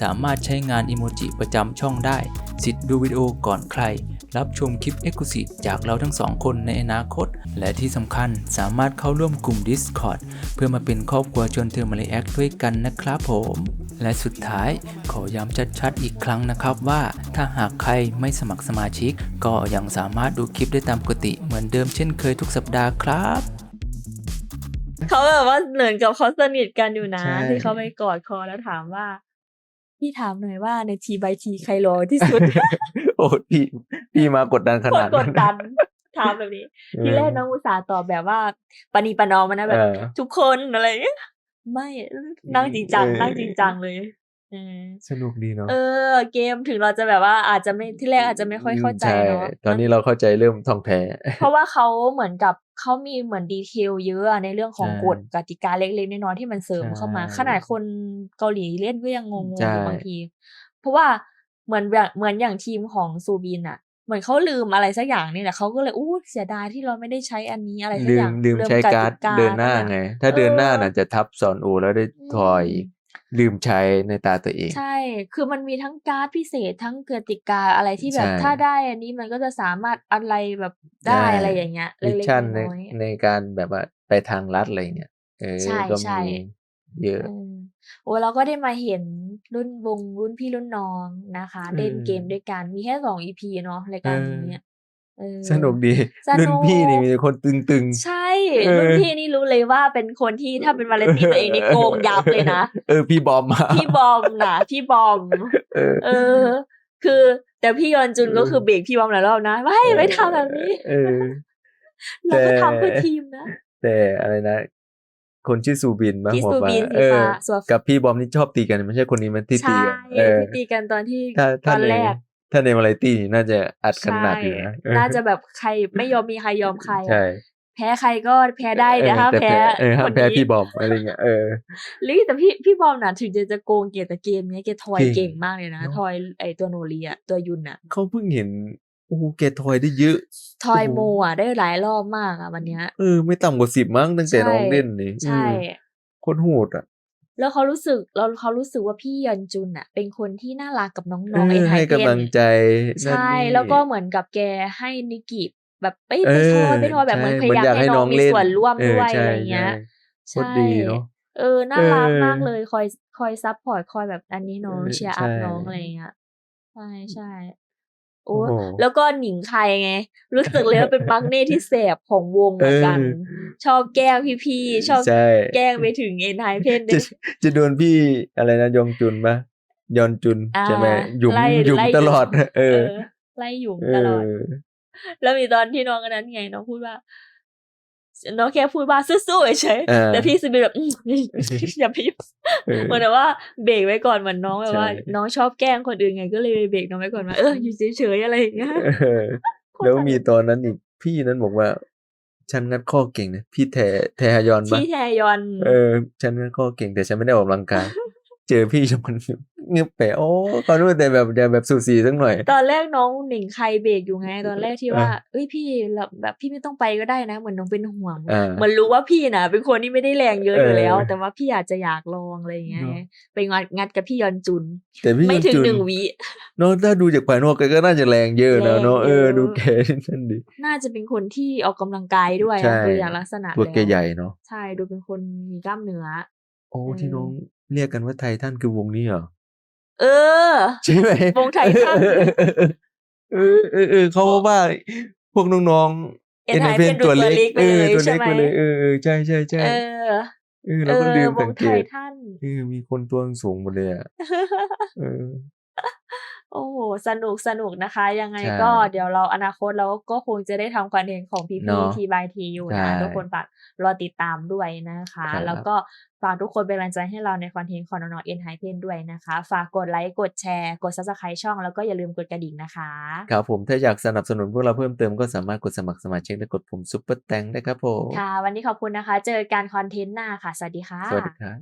สามารถใช้งานอิโมจิประจำช่องได้ สิทธิ์ดูวิดีโอก่อนใคร รับชมคลิป e x c l u s i v e จากเราทั้งสองคนในอนาคต และที่สำคัญสามารถเข้าร่วมกลุ่ม Discord เพื่อมาเป็นครอบครัวชวนเธอมาเลแอคด้วยกันนะครับผม และสุดท้ายขอย้ำชัดๆอีกครั้งนะครับว่า ถ้าหากใครไม่สมัครสมาชิก ก็ยังสามารถดูคลิปได้ตามปกติเหมือนเดิมเช่นเคยทุกสัปดาห์ครับเขาแบบว่าเหมือนกับเขาสนิทกันอยู่นะ ใช่ ที่เขาไปกอดคอแล้วถามว่า พี่ถามหน่อยว่าในทีบายทีใครรอที่สุด โอ้พี่พี่มากดดันขคนนาดกนั้ดนดันถามแบบนี้ทีแรกน้องอุตส่าห์ตอบแบบว่าปณีประนอมมันนะแบบเออทุกคนอะไรอย่างเงี้ยไม่นั่งจริงจังเออนั่งจริงจังเลยเออ สนุกดีเนาะเออ เกมถึงเราจะแบบว่าอาจจะไม่ที่แรกอาจจะไม่ค่อยเข้าใจเนาะตอนนี้เราเข้าใจเริ่มท่องแท้ เพราะว่าเขาเหมือนกับเขามีเหมือนดีเทลเยอะอะในเรื่องของใช่กฎกติกาเล็กๆน้อยๆที่มันเสริมใช่เข้ามา ขนาดคนเกาหลีเล่นก็ยังงงๆใช่อยู่บางที เพราะว่าเหมือนแบบเหมือนอย่างทีมของซูบินอะเหมือนเขาลืมอะไรสักอย่างนี่แหละเขาก็เลยอู้เสียดายที่เราไม่ได้ใช้อันนี้อะไรสักลือมย่างลืมใช้กติการ์ดเดินหน้าไงอะถ้าเดินหน้าเออน่ะจะทับสอนโอแล้วได้ทอยอีก ลืมใช้ในตาตัวเอง ใช่ คือมันมีทั้งการ์ดพิเศษทั้งกติกาอะไรที่แบบใช่ถ้าได้อันนี้มันก็จะสามารถอะไรแบบได้ใช่อะไรอย่างเงี้ยมิชเล็กชั่นในๆน้อยๆในการแบบว่าไปทางลัดอะไรเนี่ยเออใช่ก็ใช่มีเยอะอืมโอ้เราก็ได้มาเห็นรุ่นวงรุ่นพี่รุ่นน้องนะคะอืมเล่นเกมด้วยกันมีแค่สองอีพีเนาะรายการเออนี้ยเออ สนุกดีสนุกรุ่นพี่นี่มีแต่คนตึงใช่เออรุ่นพี่นี่รู้เลยว่าเป็นคนที่ถ้าเป็นวาเลนตินตัวเองนี่โกงยับเลยนะๆเออพี่บอมมาพี่บอมนะพี่บอมเออเออ คือแต่พี่ยอนจุนก็คือเบรกพี่บอมหลายรอบนะไม่ไม่ทำแบบนี้เออเราก็แต่ทำเพื่อทีมนะแต่อะไรนะคนชื่อซูบินมาพี่หัวซูฟ้าบินสีเออฟ้าส่วนกับพี่บอมนี่ชอบตีกันไม่ใช่คนนี้มันที่ตีใช่กันเออที่ตีกันตอนที่ถ้าตถ้าอนในแรก ถ้าในมาลายตี้นี่น่าจะอัดกันหนักอยู่นะเออน่าจะแบบใครไม่ยอมมีใครยอมใครอะใช่แพ้ใครก็แพ้ได้แต่ห้ามเออแพ้เออห้ามคนแพ้นี้พี่บอมอะไรเงี้ยเออหรือแต่พี่พี่บอมน่ะถึงจะจะโกงเกียรแต่เกมเนี้ยแกทอยจริงเก่งมากเลยนะเนอะทอยไอตัวโนรีอะตัวยุนอะเขาเพิ่งเห็นโอ้โหแกทอยได้เยอะ ทอยโอ้โมโหอะได้หลายรอบมากอะวันเนี้ยเออไม่ต่ำกว่าสิบมั้งตั้งแต่ใช่น้องเล่นนี่ใช่อืมโคตรโหดอะ แล้วเขารู้สึกแล้วเขารู้สึกว่าพี่ยอนจุนอะเป็นคนที่น่ารักกับน้องเอๆอเอ็นไฮให้เทกำลันงใจนั่นใช่นี่แล้วก็เหมือนกับแกให้นิกิแบบเอ้ยไปเอทออยไปทอยแบบเหมือนใช่พยายามอยากให้ให้น้น้อองงมีเล่นส่วนร่วมเออด้วยใช่อะไรเงี้ยใช่โคตรดีเนอะเออน่ารักเออมากเลยคอยคอยซัพพอร์ตคอยแบบอันนี้น้องเออเชียร์อัพใช่น้องอะไรเงี้ยใช่ใช่ โอ้โอ้โหแล้วก็หนิงใครไง รู้สึกเลยว่าเป็นมักเน่ที่แสบของวงเหมือนกันเออชอบแกล้งพี่ๆ ชอบใช่แกล้งไปถึงเอ็นไฮเพนจะจะโดนพี่อะไรนะยองจุนปะยอนจุนอ่าใช่ไหมหยุมไล่หยุมไล่ตลอดเอเอออ ไล่หยุ่มเอตลอดอแล้วมีตอนที่น้องอันนั้นไงน้องพูดว่า น้องแค่พูดว่าสู้ๆเฉยๆอ่าแต่พี่ซีบีแบบอืมอย่าไปยุ่งเออเหมือนแบบว่าเบรกไว้ก่อนเหมือนน้องแบบว่าใช่น้องชอบแกล้งคนอื่นไงก็เลยเบรกน้องไว้ก่อนว่าเอออยู่เฉยๆอะไรอย่างเงี้ยเออแล้วมีตอนนั้นอีกพี่นั้นบอกว่า ฉันงัดข้อเก่งนะพี่แทแทฮยอนปะที่แทยอน เออ ฉันงัดข้อเก่งแต่ฉันไม่ได้ออกกำลังกายเจอพี่ชมัน เงือบแปะโอ้เขาดูแต่แบบแต่แบบสูสีสักหน่อย ตอนแรกน้องหนิงใครเบรกอยู่ไง ตอนแรกที่ว่าอ่าเอ้ยพี่แบบแบบพี่ไม่ต้องไปก็ได้นะ เหมือนน้องเป็นห่วงอ่าเหมือนรู้ว่าพี่น่ะเป็นคนที่ไม่ได้แรงเยอะอยู่แล้วเออแต่ว่าพี่อาจจะอยากลองอะไรอย่างเงี้ยเนอะไปงัดงัดกับพี่ยอนจุนแต่พี่ไม่ยอนถึงจุนหนึ่งวิเนาะถ้าดูจากภายนอกแกก็น่าจะแรงเยอะนะเนาะแรงเอเยออะดูแกนั่นดิน่าจะเป็นคนที่ออกกำลังกายด้วยใช่อะคืออย่างลักษณะตัวแกแล้วใหญ่เนาะใช่ดูเป็นคนมีกล้ามเนื้อโอ้เออที่น้องเรียกกันว่าไททันคือวงนี้เหรอ เออ ใช่ไหมวงไททัน เออเออเออเขาว่าพวกน้องๆเอ็นไฮเพนดูตัวตัวเล็กเล็กไปเออเลยตัวใช่เล็กไหมไปเลยเออเออใช่ใช่ใช่เออ เออเราก็ลืมวสังงไทเกตทัน เออมีคนตัวสูงหมดเลยอะเออ โอ้โหสนุกสนุกนะคะ ยังไงใช่ก็เดี๋ยวเราอนาคตเราก็คงจะได้ทำคอนเทนต์ของพี่เนาะๆทีบายทีอยู่ใช่นะ ทุกคนฝากรอติดตามด้วยนะคะครับแล้วก็ฝากทุกคนเป็นกำลังใจให้เราในคอนเทนต์ของน้องๆเอ็นไฮเพนด้วยนะคะ ฝากกดไลค์กดแชร์กด subscribe ช่องแล้วก็อย่าลืมกดกระดิ่งนะคะ ครับผมถ้าอยากสนับสนุนพวกเราเพิ่มเติมก็สามารถกดสมัครสมาชิกและกดปุ่มซุปเปอร์แตงได้ครับผมค่ะ วันนี้ขอบคุณนะคะ เจอกันคอนเทนต์หน้าค่ะ สวัสดีค่ะสวัสดีครับ